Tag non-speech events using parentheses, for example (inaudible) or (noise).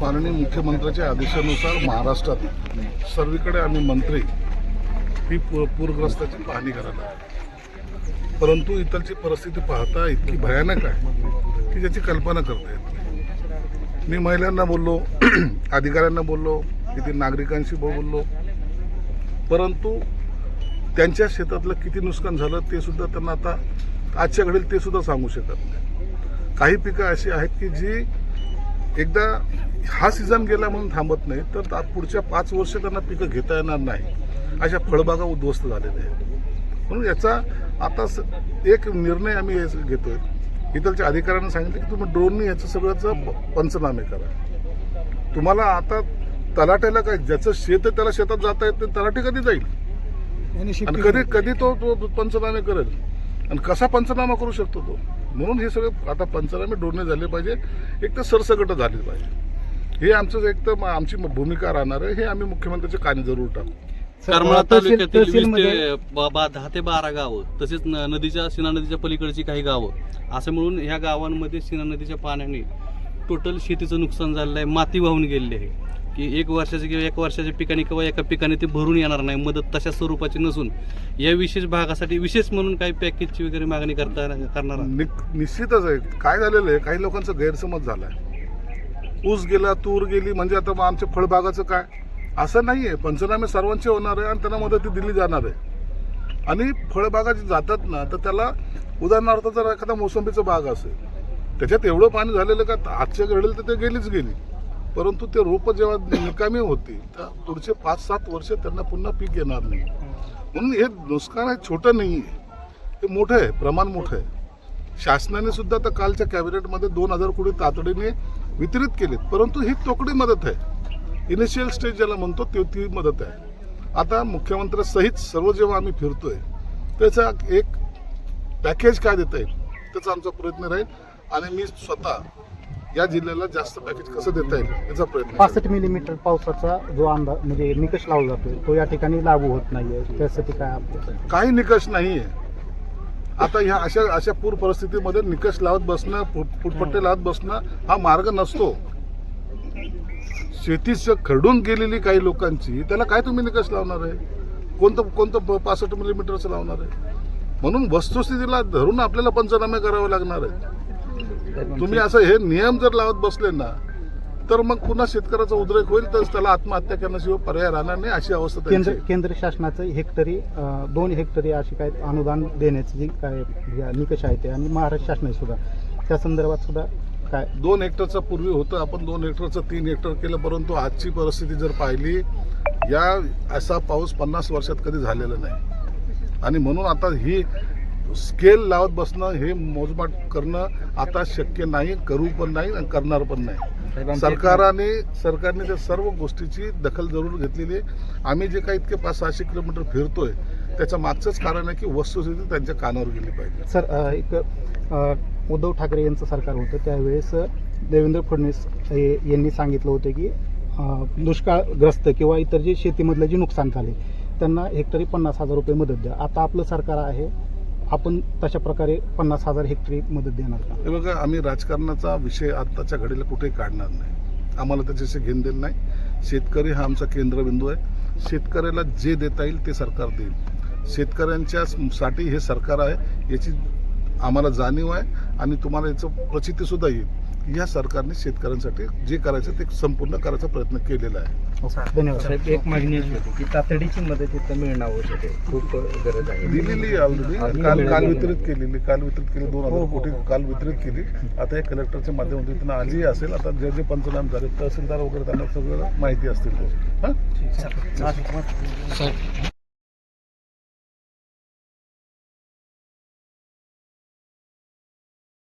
माननीय मुख्यमंत्र्याच्या आदेशानुसार महाराष्ट्रात सर्वीकडे आम्ही मंत्री ही पूर पूरग्रस्ताची पाहणी करायला आलो. परंतु इतरची परिस्थिती पाहता इतकी भयानक आहे की ज्याची कल्पना करता येत नाही. मी महिलांना बोललो (clears throat) अधिकाऱ्यांना बोललो येथील नागरिकांशी बोललो परंतु त्यांच्या शेतातलं किती नुकसान झालं ते सुद्धा त्यांना आता आजच्या घडीला ते सुद्धा सांगू शकत नाही काही पिकं अशी आहेत की जी एकदा हा सीझन गेला म्हणून थांबत नाही तर पुढच्या पाच वर्ष त्यांना पिकं घेता येणार नाही. अशा फळबागा उद्ध्वस्त झालेल्या आहेत. म्हणून याचा आता एक निर्णय आम्ही घेतोय. इथलच्या अधिकाऱ्यांना सांगितलं की तुम्ही ड्रोननी याचं सगळ्याचं प- पंचनामे करा. तुम्हाला आता तलाट्याला काय ज्याचं शेत आहे त्याला शेतात जाता येत तलाठी कधी जाईल? आणि कधी कधी तो तो पंचनामे करेल. आणि कसा पंचनामा करू शकतो तो? म्हणून हे सगळे आता पंचनामे डोळणे झाले पाहिजे. एक तर सरसकट झाले पाहिजे. हे आमचं एक तर आमची भूमिका राहणार आहे. हे आम्ही मुख्यमंत्र्याच्या कानी जरूर टाकू. करमाळा तहसील- तालुक्यातील वीस तहसीलमध्ये ते बा- बा- दहा ते बारा गावं तसेच न- नदीच्या सीना नदीच्या पलीकडची काही गावं असं म्हणून ह्या गावांमध्ये सीना नदीच्या पाण्याने टोटल शेतीचं नुकसान झालेलं आहे. माती वाहून गेलेली आहे. की एक वर्षाचे किंवा एक वर्षाच्या पिकाने किंवा एका पिकाने ते भरून येणार नाही मदत तशा स्वरूपाची नसून. या विशेष भागासाठी विशेष म्हणून काही पॅकेजची वगैरे मागणी करता करणार नि- निश्चितच आहे. काय झालेलं आहे? काही लोकांचा गैरसमज झाला आहे ऊस गेला तूर गेली म्हणजे आता मग आमच्या फळबागाचं काय? असं नाही आहे पंचनामे सर्वांचे होणार आहे आणि त्यांना मदत दिली जाणार आहे. आणि फळबागा जे जातात ना तर त्याला उदाहरणार्थ जर एखादा मोसंबीचा बाग असेल त्याच्यात एवढं पाणी झालेलं का? आजच्या घडेल तर ते गेलीच गेली. परंतु ते रोपं जेव्हा निकामी होती तर पुढचे पाच सात वर्ष त्यांना पुन्हा पीक येणार नाही. म्हणून हे नुकसान आहे छोटं नाही आहे. हे मोठं आहे प्रमाण मोठं आहे. शासनाने सुद्धा आता कालच्या कॅबिनेटमध्ये दोन हजार कोटी तातडीने वितरित केलेत. परंतु ही तोकडी मदत आहे. इनिशियल स्टेज ज्याला म्हणतो ते ती मदत आहे. आता मुख्यमंत्र्यासहित सर्व जेव्हा आम्ही फिरतोय त्याचा एक पॅकेज काय देता येईल? त्याचा आमचा प्रयत्न राहील. आणि मी स्वतः या जिल्ह्याला जास्त पॅकेज कसं देता येईल याचा प्रयत्न. पासष्ट मिलीमीटर पावसाचा जो अंदाज म्हणजे निकष लावला जातोय तो या ठिकाणी लागू होत नाहीये. त्यासाठी काय आपलं काही निकष नाही आहे आता ह्या अशा अशा पूर परिस्थितीमध्ये निकष लावत बसणं फुट- फुटपट्टे लावत बसणं हा मार्ग नसतो. शेतीच खरडून गेलेली काही लोकांची त्याला काय तुम्ही निकष लावणार आहे? कोणतं कोणतं पासष्ट मिलीमीटरचं लावणार आहे? म्हणून वस्तुस्थितीला धरून आपल्याला पंचनामे करावे लागणार आहे तुम्ही असं हे नियम जर लावत बसले ना तर मग पुन्हा शेतकऱ्याचा उद्रेक होईल तर त्याला आत्महत्या करण्याशिवाय पर्याय राहणार नाही अशी अवस्था केंद्र. केंद्र शासनाचं हेक्टरी दोन हेक्टरी अशी काय अनुदान देण्याचे जे काय निकष आहे ते आणि महाराष्ट्र शासनाने सुद्धा. त्या संदर्भात सुद्धा काय? दोन हेक्टरचं पूर्वी होतं आपण दोन हेक्टरचं तीन हेक्टर केलं परंतु आजची परिस्थिती जर पाहिली या असा पाऊस पन्नास वर्षात कधी झालेला नाही. आणि म्हणून आता ही स्केल लावत बसणं हे मोजमाप करणं आता शक्य नाही करू पण नाही आणि करणार पण नाही. सरकाराने सरकारने त्या सर्व गोष्टीची दखल जरूर घेतलेली आहे. आम्ही जे काही इतके पाच सहाशे किलोमीटर फिरतोय त्याच्या मागचंच कारण आहे की वस्तुस्थिती त्यांच्या कानावर गेली पाहिजे. सर एक उद्धव ठाकरे यांचं सरकार होतं त्यावेळेस देवेंद्र फडणवीस यांनी सांगितलं होतं की दुष्काळग्रस्त किंवा इतर जे शेतीमधलं जे नुकसान झाले त्यांना हेक्टरी पन्नास हजार रुपये मदत द्या. आता आपलं सरकार आहे आपण तशा प्रकारे पन्नास हजार हेक्टरी मदत देणार का? हे बघा आम्ही राजकारणाचा विषय आत्ताच्या घडीला कुठेही काढणार नाही. आम्हाला त्याच्याशी घेण देण नाही. शेतकरी हा आमचा केंद्रबिंदू आहे. शेतकऱ्याला जे देता येईल ते सरकार देईल. शेतकऱ्यांच्या साठी हे सरकार आहे याची आम्हाला जाणीव आहे आणि तुम्हाला याचं प्रचितीसुद्धा येईल. या सरकारने शेतकऱ्यांसाठी जे करायचं ते संपूर्ण करायचा प्रयत्न केलेला आहे. धन्यवाद साहेब. एक मागणी अशी होती की तातडीची मदत इथं मिळणं आवश्यक आहे. खूप गरज आहे. दिलेली ऑलरेडी काल काल वितरित केलेली काल वितरित केली दोन हजार कोटी काल वितरित केली. आता हे कलेक्टरच्या माध्यमातून त्यांना आली असेल. आता जे जे पंचनामे झाले तहसीलदार वगैरे त्यांना सगळं माहिती असतील हां?